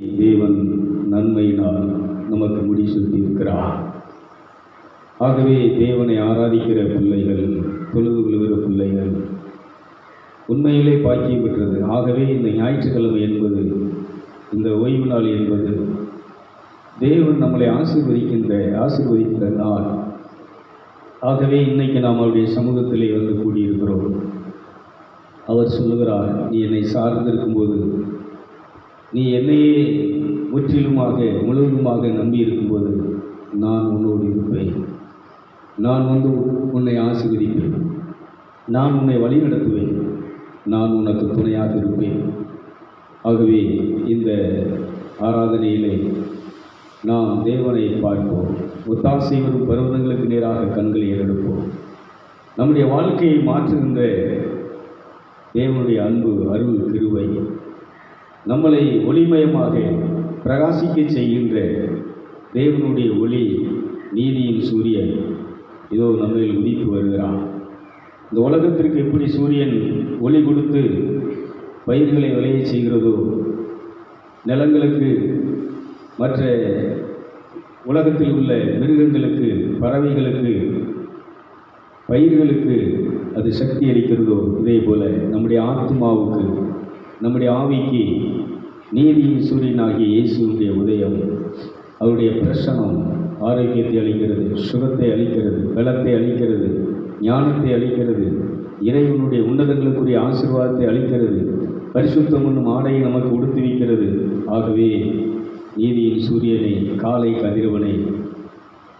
தேவன் நன்மையினால் நமக்கு முடி இருக்கிறார் ஆகவே தேவனை ஆராதிக்கிற பிள்ளைகள் தொழுது கொள்கிற பிள்ளைகள் உண்மையிலே பாக்கியம் பெற்றது. ஆகவே இந்த ஞாயிற்றுக்கிழமை என்பது இந்த ஓய்வு நாள் என்பது தேவன் நம்மளை ஆசீர்வதிக்கின்ற ஆசீர்வதிக்கிற நாள். ஆகவே இன்னைக்கு நாம் அவருடைய சமூகத்திலே வந்து கூடியிருக்கிறோம். அவர் சொல்லுகிறார் நீ என்னை சார்ந்திருக்கும்போது நீ என்னையே முற்றிலுமாக முழுவதுமாக நம்பி இருக்கும்போது நான் உன்னோடு இருப்பேன். நான் வந்து உன்னை ஆசீர்வதிப்பேன். நான் உன்னை வழிநடத்துவேன். நான் உனக்கு துணையாக இருப்பேன். ஆகவே இந்த ஆராதனையிலே நாம் தேவனை பார்ப்போம். ஒத்தாசை வரும் பருவதங்களுக்கு நேராக கண்களை ஏறெடுப்போம் நம்முடைய வாழ்க்கையை மாற்றுகின்ற தேவனுடைய அன்பு அருள் கிருவை நம்மளை ஒளிமயமாக பிரகாசிக்க செய்கின்ற தேவனுடைய ஒளி நீதியின் சூரியன். இதோ நம்மில் உதித்து வருகிறான். இந்த உலகத்திற்கு எப்படி சூரியன் ஒளி கொடுத்து பயிர்களை விளைய செய்கிறதோ நிலங்களுக்கு மற்ற உலகத்தில் உள்ள மிருகங்களுக்கு பறவைகளுக்கு பயிர்களுக்கு அது சக்தி அளிக்கிறதோ இதே போல நம்முடைய ஆத்மாவுக்கு நம்முடைய ஆவிக்கு நீதியின் சூரியனாகிய இயேசுடைய உதயம் அவருடைய பிரசனம் ஆரோக்கியத்தை அளிக்கிறது சுகத்தை அளிக்கிறது பலத்தை அளிக்கிறது ஞானத்தை அளிக்கிறது இறைவனுடைய உன்னதங்களுக்குரிய ஆசீர்வாதத்தை அளிக்கிறது பரிசுத்தம் என்னும் ஆடையை நமக்கு உடுத்துவிக்கிறது ஆகவே நீதியின் சூரியனை காலை கதிரவனை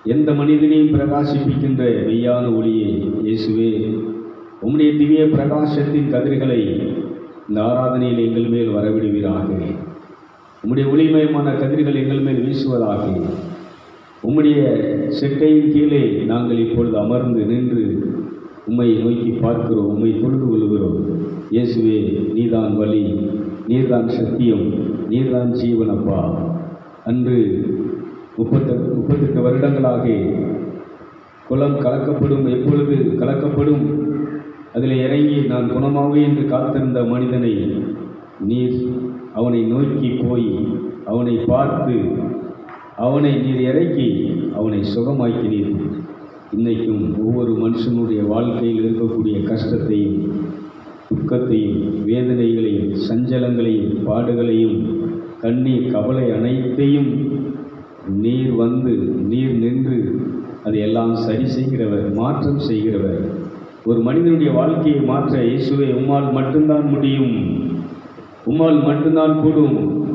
எந்த மனிதனையும் பிரகாசிப்பிக்கின்ற மெய்யான ஒளியை இயேசுவே. உம்முடைய திவ்ய பிரகாசத்தின் கதிர்களை இந்த ஆராதனையில் எங்கள் மேல் வரவிடுவீராக. உம்முடைய ஒளிமயமான கதிர்கள் எங்கள் மேல் வீசுவதாக. உம்முடைய செட்டையின் கீழே நாங்கள் இப்பொழுது அமர்ந்து நின்று உம்மை நோக்கி பார்க்கிறோம் உம்மை தொழுது கொள்கிறோம் இயேசுவே நீதான் வழி நீர்தான் சத்தியம் நீர்தான் ஜீவனப்பா அன்று முப்பத்த முப்பத்தெட்டு வருடங்களாக குளம் கலக்கப்படும் எப்பொழுது கலக்கப்படும்? அதில் இறங்கி நான் குணமாவே என்று காத்திருந்த மனிதனை நீர் அவனை நோக்கி போய் அவனை பார்த்து அவனை நீர் இறக்கி அவனை சுகமாக்கினீர். இன்னைக்கும் ஒவ்வொரு மனுஷனுடைய வாழ்க்கையில் இருக்கக்கூடிய கஷ்டத்தையும் துக்கத்தையும் வேதனைகளையும் சஞ்சலங்களையும் பாடுகளையும் கண்ணீர் கவலை அனைத்தையும் நீர் வந்து நீர் நின்று அதையெல்லாம் சரி செய்கிறவர் மாற்றம் செய்கிறவர். ஒரு மனிதனுடைய வாழ்க்கையை மாற்ற இயேசுவை உம்மால் மட்டும்தான் முடியும். உம்மால் மட்டும்தான் கூடும்.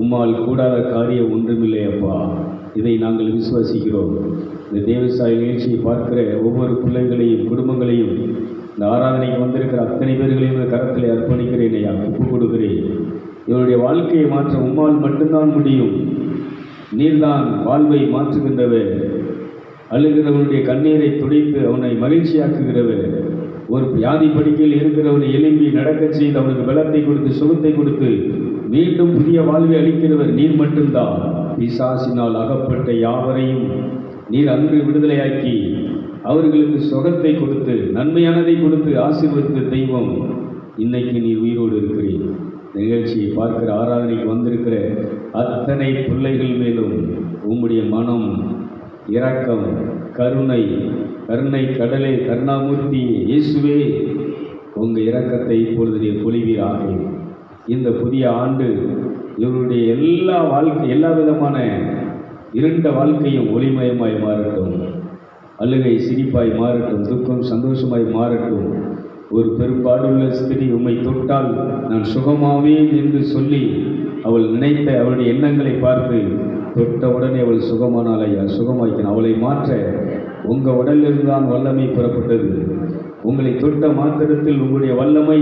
உம்மால் கூடாத காரியம் ஒன்றுமில்லை அப்பா. இதை நாங்கள் விசுவாசிக்கிறோம். இந்த தேவசாய நிகழ்ச்சியை பார்க்கிற ஒவ்வொரு பிள்ளைகளையும் குடும்பங்களையும் இந்த ஆராதனைக்கு வந்திருக்கிற அத்தனை பேர்களையும் இந்த கரத்தில் அர்ப்பணிக்கிறேன் ஐயா. ஒப்புக் கொடுக்கிறேன். இவருடைய வாழ்க்கையை மாற்ற உம்மால் மட்டும்தான் முடியும். நீர்தான் வாழ்வை மாற்றுகின்றவர். அழுகிறவனுடைய கண்ணீரை துடைத்து அவனை மகிழ்ச்சியாக்குகிறவர். ஒரு வியாதி படிக்கையில் இருக்கிறவனை எழும்பி நடக்கச் செய்து அவனுக்கு பலத்தை கொடுத்து சுகத்தை கொடுத்து மீண்டும் புதிய வாழ்வை அளிக்கிறவர் நீர் மட்டும்தான். பிசாசினால் அகப்பட்ட யாவரையும் நீர் அன்று விடுதலையாக்கி அவர்களுக்கு சுகத்தை கொடுத்து நன்மையானதை கொடுத்து ஆசீர்வதித்த தெய்வம் இன்னைக்கு நீர் உயிரோடு இருக்கிறீர். நிகழ்ச்சியை பார்க்கிற ஆராதனைக்கு வந்திருக்கிற அத்தனை பிள்ளைகள் மேலும் உம்முடைய மனம் இரக்கம் கருணை கருணை கடலே கருணாமூர்த்தி இயேசுவே உங்கள் இரக்கத்தை இப்பொழுது நீர் பொழிவீராக. இந்த புதிய ஆண்டு இவருடைய எல்லா வாழ்க்கை எல்லா விதமான இருண்ட வாழ்க்கையும் ஒளிமயமாய் மாறட்டும். அழுகை சிரிப்பாய் மாறட்டும் துக்கம் சந்தோஷமாய் மாறட்டும். ஒரு பெரும்பாடுள்ள ஸ்திரி உம்மை தொட்டால் நான் சுகமாவேன் என்று சொல்லி அவள் நினைத்த அவளுடைய எண்ணங்களை பார்த்து தொட்ட உடனே அவள் சுகமானாள் ஐயா சுகமாக்கினான் அவளை மாற்ற உங்கள் உடலிலிருந்து வல்லமை புறப்பட்டது. உங்களை தொட்ட மாத்திரத்தில் உங்களுடைய வல்லமை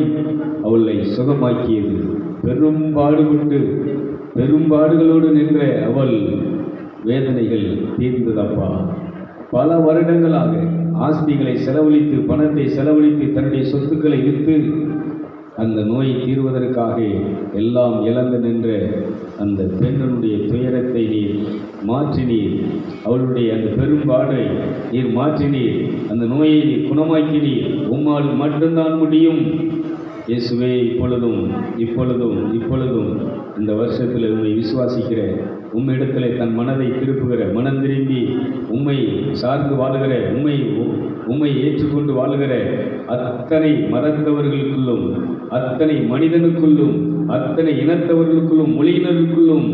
அவளை சுகமாக்கியது. பெரும் பாடுபட்டு பெரும்பாடுகளோடு நின்ற அவள் வேதனைகள் தீர்ந்ததப்பா. பல வருடங்களாக ஆஸ்திகளை செலவழித்து பணத்தை செலவழித்து தன்னுடைய சொத்துக்களை விற்று அந்த நோய் தீர்வதற்காக எல்லாம் இழந்து நின்ற அந்த பெண்ணுடைய துயரத்தை நீர் மாற்றினீர். அவளுடைய அந்த பெரும்பாடை நீர் மாற்றினீர். அந்த நோயை நீர் குணமாக்கினீர். உம்மால் மட்டும்தான் முடியும். இயேசுவே இப்பொழுதும் இப்பொழுதும் இப்பொழுதும் இந்த வருஷத்தில் உண்மை விசுவாசிக்கிற உம்மிடத்தில் தன் மனதை திருப்புகிற மனம் திரும்பி உம்மை சார்ந்து வாழுகிற உம்மை உம்மை ஏற்றுக்கொண்டு வாழுகிற அத்தனை மதத்தவர்களுக்குள்ளும் அத்தனை மனிதனுக்குள்ளும் அத்தனை இனத்தவர்களுக்குள்ளும் மொழியினருக்குள்ளும்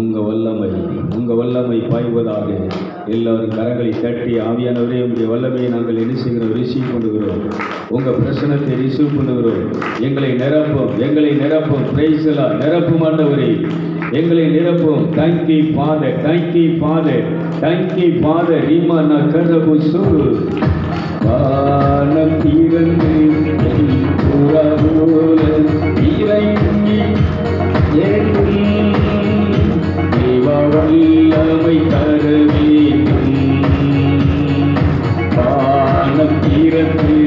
உங்கள் வல்லமை உங்கள் வல்லமை பாய்வதாக. எல்லாரும் கரங்களை தட்டி ஆவியானவரே உங்களுடைய வல்லமையை நாங்கள் என்ன செய்கிறோம்? ரிசீவ் பண்ணுகிறோம். உங்கள் பிரசனத்தை ரிசீவ் பண்ணுகிறோம். எங்களை நிரப்பும் எங்களை நிரப்பும். பிரைசலா நிரப்பும் ஆண்டவரே. எங்களை நிரப்பும். தேங்க்யூ பாத தேங்க்யூ பாத தேங்க்யூ பாத ரீமா நான் கருதபு சொல்லு வானம் திறந்து என் புறவோல இறங்கி வல்லவை தருவீக்கும் பானம் தீரத்தில்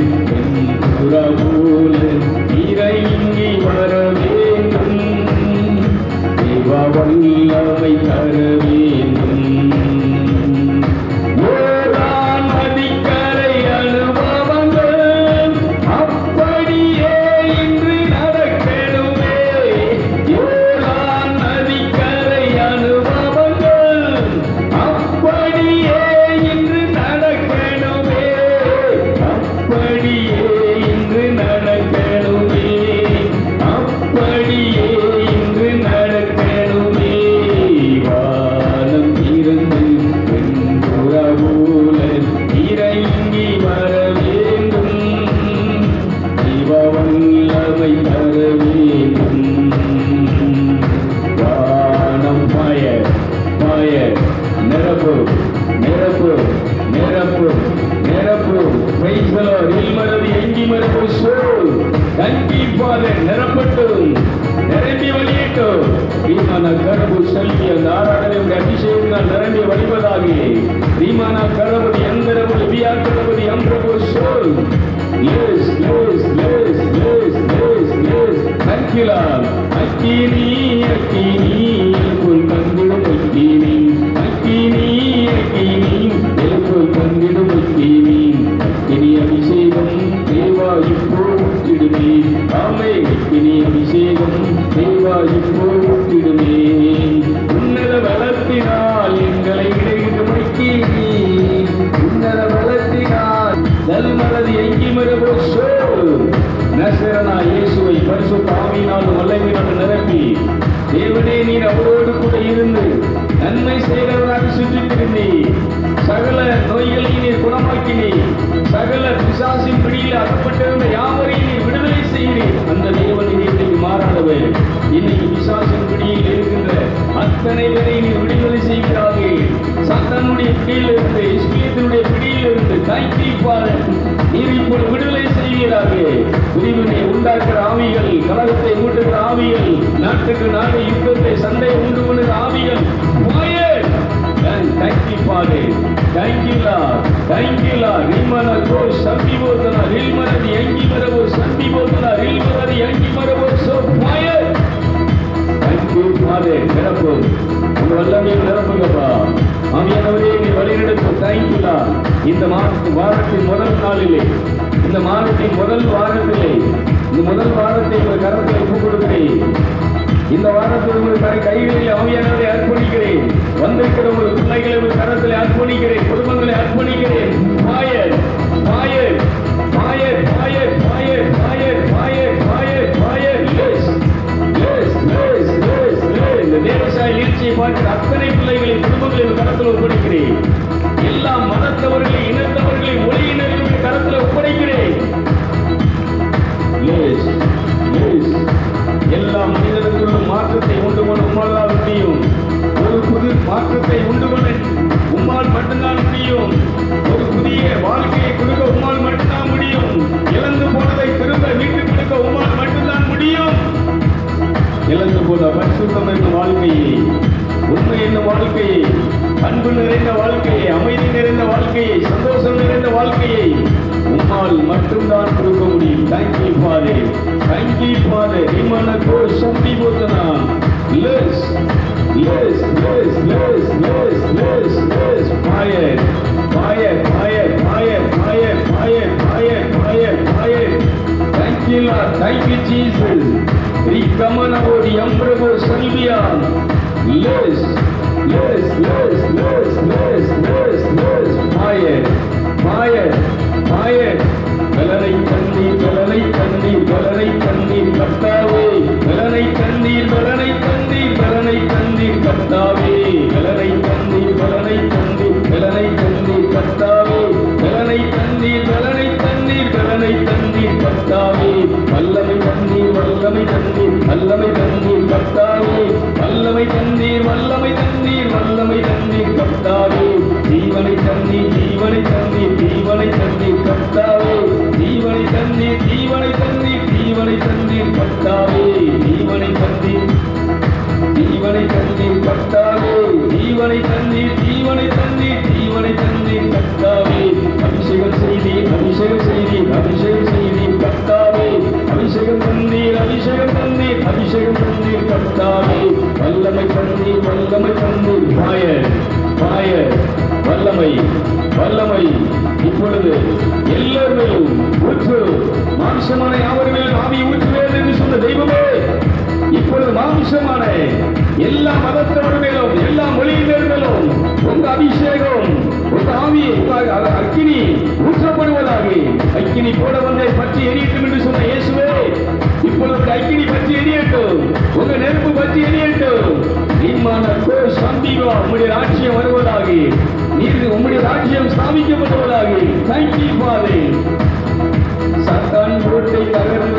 உண்மைக்கு சோல் கண்டிப்பாக நிரப்பட்டும் நிரம்பி வழியட்டும். தீமான கருவு செல்விய தாராளவின் அபிஷேகம் நிரம்பி வழிவதாக தீமான கரவது எந்திரவு வியாக்கிறவது எம்பிரபு soul. Yes yes yes yes yes yes Akila அக்கினி அக்கினி. you கீழிருந்து இஸ்பியத்தினுடைய பிடியிலிருந்து கைத்தீப்பாரு நீர் இப்போது விடுதலை செய்வீராக. பிரிவினை உண்டாக்குற ஆவிகள் கலகத்தை ஊட்டுகிற ஆவிகள் நாட்டுக்கு நாடு யுத்தத்தை சண்டை உண்டு பண்ணுகிற ஆவிகள் தைக்கிப்பாடு தைக்கிலா தைக்கிலா நிம்மன கோ சம்பி போத்தனா நில்மனது எங்கி வரவோ சம்பி போத்தனா நில்மனது எங்கி Thank you, நிரப்பு உங்க வல்லமையை நிரப்புங்கப்பா ஆவியானவரே நீ வழிநடத்து தேங்க்யூலா இந்த மாதத்து வாரத்தின் முதல் நாளிலே இந்த மாதத்தின் முதல் வாரத்திலே இந்த முதல் வாரத்தை உங்கள் கரத்தில் ஒப்புக் கொடுக்கிறேன். இந்த வாரத்தில் உங்கள் தரை கைகளில் ஆவியானவரை அர்ப்பணிக்கிறேன். வந்திருக்கிற உங்கள் பிள்ளைகளை உங்கள் கரத்தில் அர்ப்பணிக்கிறேன். குடும்பங்களை அர்ப்பணிக்கிறேன். பாயர் பாயர் பாயர் மாயர் பாயர் வாழ்க்கையை உம்மால் மட்டும்தான் கொடுக்க முடியும் thank you father thank you father இமன go சம்பி போத்தனா less less less less less less less fire fire fire fire fire fire fire fire fire Thank you, Lord. Thank you, Jesus. Kamanavodi Amprabo Salvia. Yes, yes, yes, yes, yes, yes, yes. Fire, Fire, fire. வெலனை தண்ணீர் வெலனை தண்ணீர் வெலனை தண்ணீர் கத்தாவே வெலனை தண்ணீர் வெலனை தண்ணீர் வெலனை தண்ணீர் கத்தாவே வெலனை தண்ணீர் வெலனை தண்ணீர் வெலனை தண்ணீர் கத்தாவே வெலனை தண்ணீர் வெலனை தண்ணீர் வெலனை தண்ணீர் கத்தாவே வல்லமை தண்ணீர் வல்லமை தண்ணீர் வல்லமை தண்ணீர் கத்தாவே வல்லமை தண்ணீர் வல்லமை தண்ணீர் வல்லமை தண்ணீர் கத்தாவே ஜீவனை தண்ணீர் ஜீவனை தண்ணீர் அபிஷேகம் தண்ணீர் வல்லமை தண்ணீர் வல்லமை தண்ணீர் பாய பாய வல்லமை வல்லமை. இப்பொழுது எல்லார் மேலும் ஊற்று. மாம்சமான யாவர் மேலும் ஆவி ஊற்றுவேன் என்று சொன்ன தெய்வமே. இப்பொழுது மாம்சமான எல்லா மதத்தோடு மேலும் எல்லா மொழியினர் மேலும் உங்க அபிஷேகம் உங்க ஆவி அக்கினி ஊற்றப்படுவதாக. அக்கினி போட வந்தே பற்றி எரியட்டும் என்று சொன்ன இயேசுவே. இப்பொழுது உங்க அக்கினி பற்றி எரியட்டும் உங்க நெருப்பு பற்றி எரியட்டும் நீமான கோ சந்திவா உம்முடைய ராஜ்யம் வருவதாக நீர் உம்முடைய ராஜ்யம் ஸ்தாபிக்கப்படுவதாக தேங்க்யூ ஃபாதர் சத்தான் கோட்டை தகர்ந்து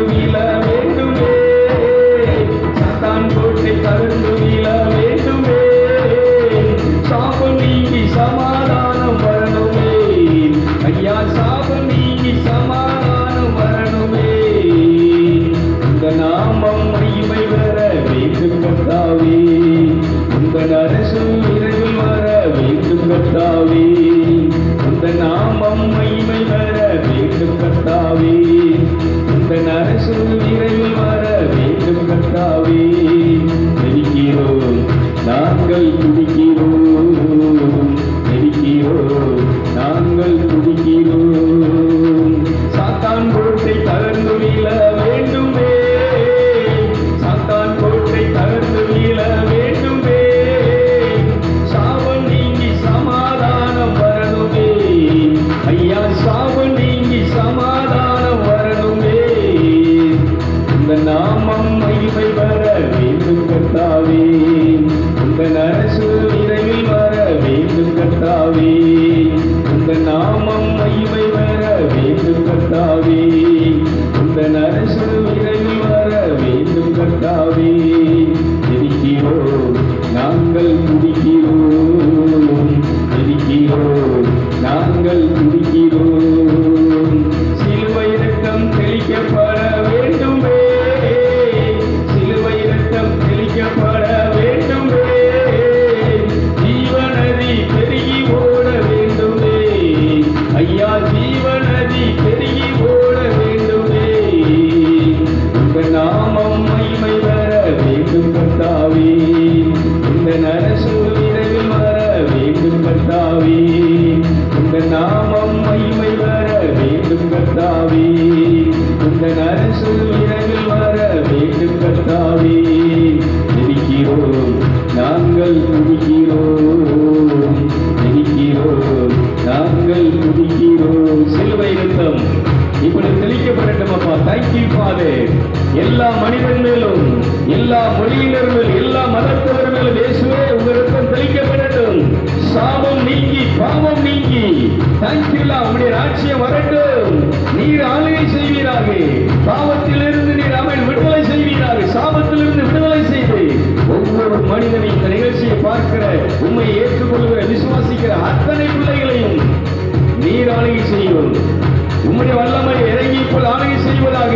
உம்முடைய வல்லமை இறங்கி இப்போது ஆளுகை செய்வதாக.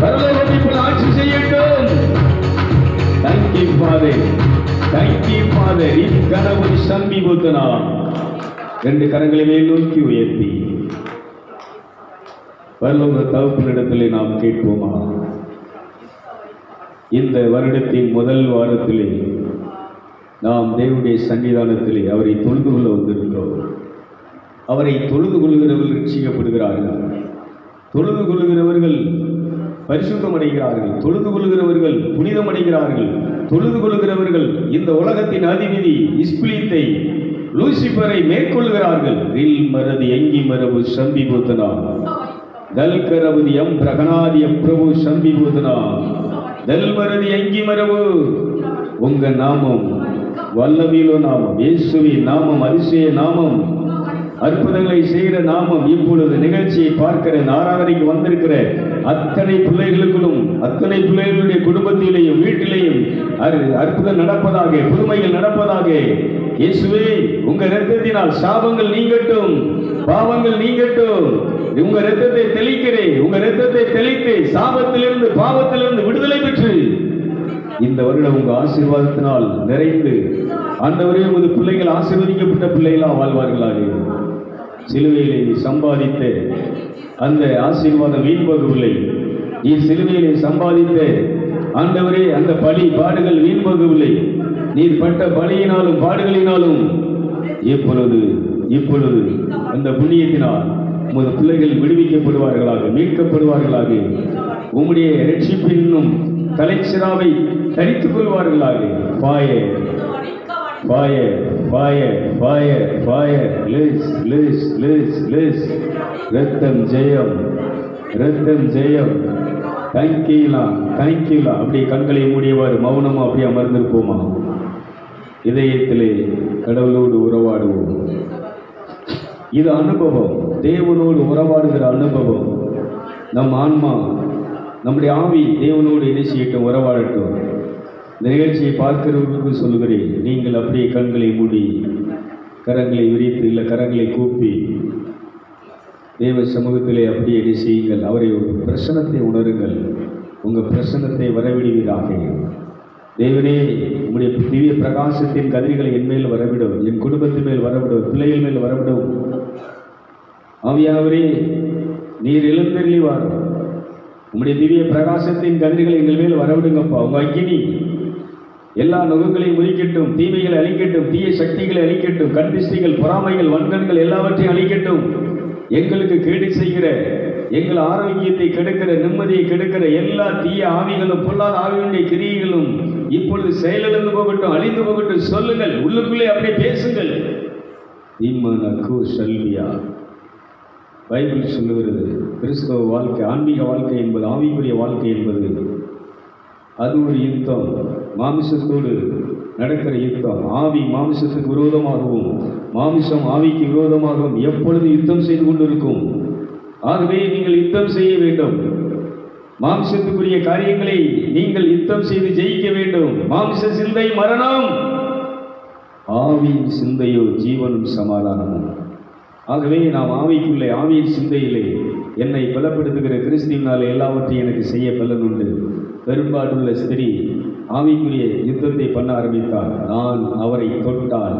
பரலோகம் இப்போது ஆட்சி செய்யட்டும். Thank you father thank you father இக்கனவு சம்பி பூத்தனா ரெண்டு கரங்களை மேல் நோக்கி உயர்த்தி. பரலோக தகுப்பினிடத்திலே நாம் கேட்போமா? இந்த வருடத்தின் முதல் வாரத்திலே நாம் தேவனுடைய சன்னிதானத்திலே அவரை தொழுது கொள்ள வந்திருக்கிறோம். அவரை தொழுது கொள்கிறவர்கள் ரட்சிக்கப்படுகிறார்கள். தொழுது கொள்கிறவர்கள் பரிசுத்தம் அடைகிறார்கள் தொழுது கொள்கிறவர்கள் புனிதம் அடைகிறார்கள் தொழுது கொள்கிறவர்கள் இந்த உலகத்தின் அதிபதி இஸ்பிலித்தை லூசிபரை மேற்கொள்கிறார்கள். வில் மரது எங்கி மரபு சம்பி பூத்தனா? கல்கரவது எம் பிரகநாதி எம் பிரபு சம்பி பூத்தனா? தல்மரதி மரது எங்கி மரபு? உங்க நாமம் வல்லவிலோ நாமம் இயேசுவின் நாமம் அரிசிய நாமம் அற்புதங்களை செய்கிற நாமம் இப்பொழுது நிகழ்ச்சியை பார்க்கிற இந்த ஆராதனைக்கு வந்திருக்கிற அத்தனை பிள்ளைகளுக்குள்ளும் அத்தனை பிள்ளைகளுடைய குடும்பத்திலேயும் வீட்டிலேயும் அற்புதம் நடப்பதாக புதுமைகள் நடப்பதாக. இயேசுவே உங்க ரத்தத்தினால் சாபங்கள் நீங்கட்டும் பாவங்கள் நீங்கட்டும். உங்க ரத்தத்தை தெளிக்கிறேன் உங்க ரத்தத்தை தெளித்து சாபத்திலிருந்து பாவத்திலிருந்து விடுதலை பெற்று. இந்த வருடம் உங்க ஆசீர்வாதத்தினால் நிறைந்து ஆண்டவரே உமது பிள்ளைகள் ஆசீர்வதிக்கப்பட்ட பிள்ளைகளாக வாழ்வார்களாக. சிலுவையிலே நீ சம்பாதித்த. அந்த ஆசீர்வாதம் வீண்பகவில்லை. நீ சிலுவையிலே சம்பாதித்த. ஆண்டவரே அந்த பலி பாடுகள் வீண்பகவில்லை. நீர் பட்ட பலியினாலும் பாடுகளினாலும் இப்பொழுது இப்பொழுது அந்த புண்ணியத்தினால் உமது பிள்ளைகள் விடுவிக்கப்படுவார்களாக மீட்கப்படுவார்களாக உம்முடைய ரட்சிப்பின்னும் தலைச்சிராவை தரித்துக் கொள்வார்களாக. பாய பாய பாய பாய பாய லிஸ் லிஸ் லிஸ் லிஸ் ரத்தம் ஜெயம் ரத்தம் ஜெயம் தேங்க்யூலாம் தேங்க்யூலாம் அப்படியே கண்களை மூடியவாறு மௌனமாக அப்படியே அமர்ந்திருப்போமா? இதயத்திலே கடவுளோடு உறவாடுவோம். இது அனுபவம். தேவனோடு உறவாடுகிற அனுபவம். நம் ஆன்மா நம்முடைய ஆவி தேவனோடு இணைச்சிட்டு உறவாடட்டும். நிகழ்ச்சியை பார்க்கிறவர்களுக்கு சொல்லுகிறேன். நீங்கள் அப்படியே கண்களை மூடி கரங்களை விரித்து இல்லை கரங்களை கூப்பி தேவ சமூகத்திலே அப்படியே என்ன செய்யுங்கள். அவரை ஒரு பிரசனத்தை உணருங்கள். உங்கள் பிரசனத்தை வரவிடுவீராக. தேவனே உங்களுடைய திவ்ய பிரகாசத்தின் கதிர்களை என் மேல் வரவிடும். என் குடும்பத்தின் மேல் வரவிடும். பிள்ளைகள் மேல் வரவிடும். ஆவியாவரே நீர் எழுந்தருளி வாரும் திவ்ய பிரகாசத்தின் கதிர்களை எங்கள் மேல் வரவிடுங்கப்பா. உங்கள் அக்கினி எல்லா நுகங்களையும் முறிக்கட்டும் தீமைகளை அழிக்கட்டும் தீய சக்திகளை அழிக்கட்டும் கண்திஷ்டிகள் பொறாமைகள் வன்கண்கள் எல்லாவற்றையும் அழிக்கட்டும். எங்களுக்கு கேடு செய்கிற எங்கள் ஆரோக்கியத்தை கெடுக்கிற நிம்மதியை கெடுக்கிற எல்லா தீய ஆவிகளும் பொல்லாத ஆவிகளுடைய கிரியைகளும் இப்பொழுது செயலிழந்து போகட்டும் அழிந்து போகட்டும். சொல்லுங்கள் உள்ளுக்குள்ளே அப்படியே பேசுங்கள். இம்மனக்கு சல்வியா பைபிள் சொல்லுகிறது கிறிஸ்தவ வாழ்க்கை ஆன்மீக வாழ்க்கை என்பது ஆவிக்குரிய வாழ்க்கை என்பது. அது ஒரு யுத்தம். மாமிசத்தோடு நடக்கிற யுத்தம். ஆவி மாமிசத்துக்கு விரோதமாகவும் மாமிசம் ஆவிக்கு விரோதமாகவும் எப்பொழுது யுத்தம் செய்து கொண்டிருக்கும். ஆகவே நீங்கள் யுத்தம் செய்ய வேண்டும். மாம்சத்துக்குரிய காரியங்களை நீங்கள் யுத்தம் செய்து ஜெயிக்க வேண்டும். மாம்ச சிந்தை மரணம். ஆவியின் சிந்தையோ ஜீவனும் சமாதானமும். ஆகவே நாம் ஆவிக்குள்ளே ஆவியின் சிந்தையிலே என்னை பலப்படுத்துகிற கிறிஸ்துவினால் எல்லாவற்றையும் எனக்கு செய்ய பலனுண்டு பெரும்பாடுள்ள ஸ்திரீ ஆவிக்குரிய யுத்தத்தை பண்ண ஆரம்பித்தாள் நான் அவரை தொட்டால்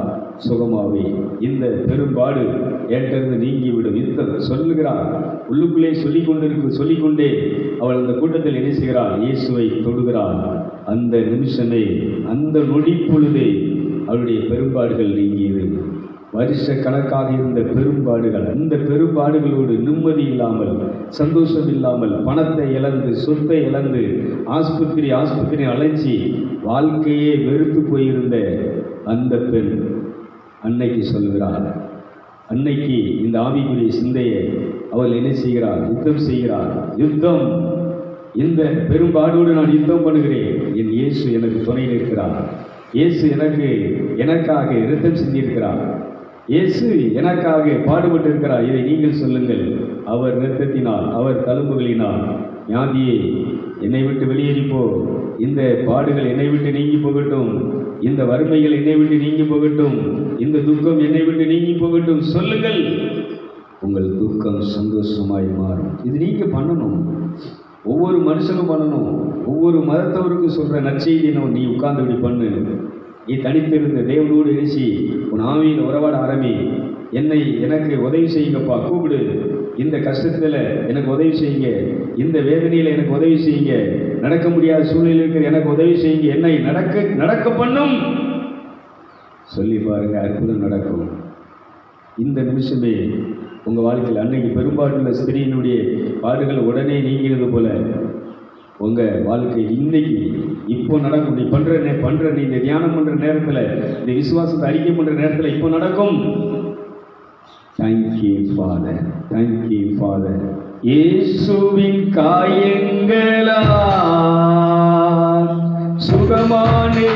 சுகமாவே. இந்த பெரும்பாடு ஏற்றிருந்து நீங்கிவிடும். யுத்தம் சொல்லுகிறார். உள்ளுக்குள்ளே சொல்லிக் கொண்டிருக்கு சொல்லிக்கொண்டே அவள் அந்த கூட்டத்தில் என்ன செய்கிறாள்? இயேசுவை தொடுகிறாள். அந்த நிமிஷமே அந்த நொடி பொழுதே அவளுடைய பெரும்பாடுகள் நீங்கியது. வருஷ கணக்காக இருந்த பெரும்பாடுகள் அந்த பெரும்பாடுகளோடு நிம்மதி இல்லாமல் சந்தோஷம் இல்லாமல் பணத்தை இழந்து சொத்தை இழந்து ஆஸ்பத்திரி ஆஸ்பத்திரி அழைச்சி வாழ்க்கையே வெறுத்து போயிருந்த அந்த பெண் அன்னைக்கு சொல்கிறார் அன்னைக்கு இந்த ஆவிக்குரிய சிந்தையை அவள் என்ன செய்கிறார் யுத்தம் செய்கிறார் யுத்தம்! இந்த பெரும்பாடோடு நான் யுத்தம் பண்ணுகிறேன். என் இயேசு எனக்கு துணை நிற்கிறார். இயேசு எனக்கு எனக்காக இரத்தம் செஞ்சிருக்கிறார் இயேசு எனக்காக பாடுபட்டு இருக்கிறார் இதை நீங்கள் சொல்லுங்கள். அவர் நிறுத்தத்தினால் அவர் தழும்புகளினால் ஞாதியே என்னை விட்டு வெளியேறிப்போ. இந்த பாடுகள் என்னை விட்டு நீங்கி போகட்டும். இந்த வறுமைகள் என்னை விட்டு நீங்கி போகட்டும். இந்த துக்கம் என்னை விட்டு நீங்கி போகட்டும். சொல்லுங்கள். உங்கள் துக்கம் சந்தோஷமாய் மாறும். இது நீங்க பண்ணணும். ஒவ்வொரு மனுஷனும் பண்ணணும். ஒவ்வொரு மதத்தவருக்கும் சொல்ற நற்செய்தி நீ உட்கார்ந்து இப்படி பண்ணு. நீ தனித்திருந்த தேவனோடு இணைச்சி உன் ஆவியில் உறவாட ஆரம்பி. என்னை எனக்கு உதவி செய்யுங்கப்பா. கூப்பிடு. இந்த கஷ்டத்தில் எனக்கு உதவி செய்யுங்க. இந்த வேதனையில் எனக்கு உதவி செய்யுங்க. நடக்க முடியாத சூழ்நிலையில் இருக்கிற எனக்கு உதவி செய்யுங்க. என்னை நடக்க நடக்க பண்ணும். சொல்லி பாருங்க அற்புதம் நடக்கும். இந்த நிமிஷமே உங்கள் வாழ்க்கையில் அன்னைக்கு பெரும்பாடுள்ள ஸ்திரீனுடைய பாடுகள் உடனே நீங்கினது போல உங்க வாழ்க்கை இன்னைக்கு இப்போ நடக்கும். நீ பண்ற நே- பண்ற நீ இந்த தியானம் பண்ணுற நேரத்தில் இந்த விசுவாசத்தை அறிக்கை பண்ணுற நேரத்தில் இப்போ நடக்கும். தேங்க்யூ ஃபாதர் தேங்க்யூ ஃபாதர் இயேசுவின் காயங்களா சுகமானே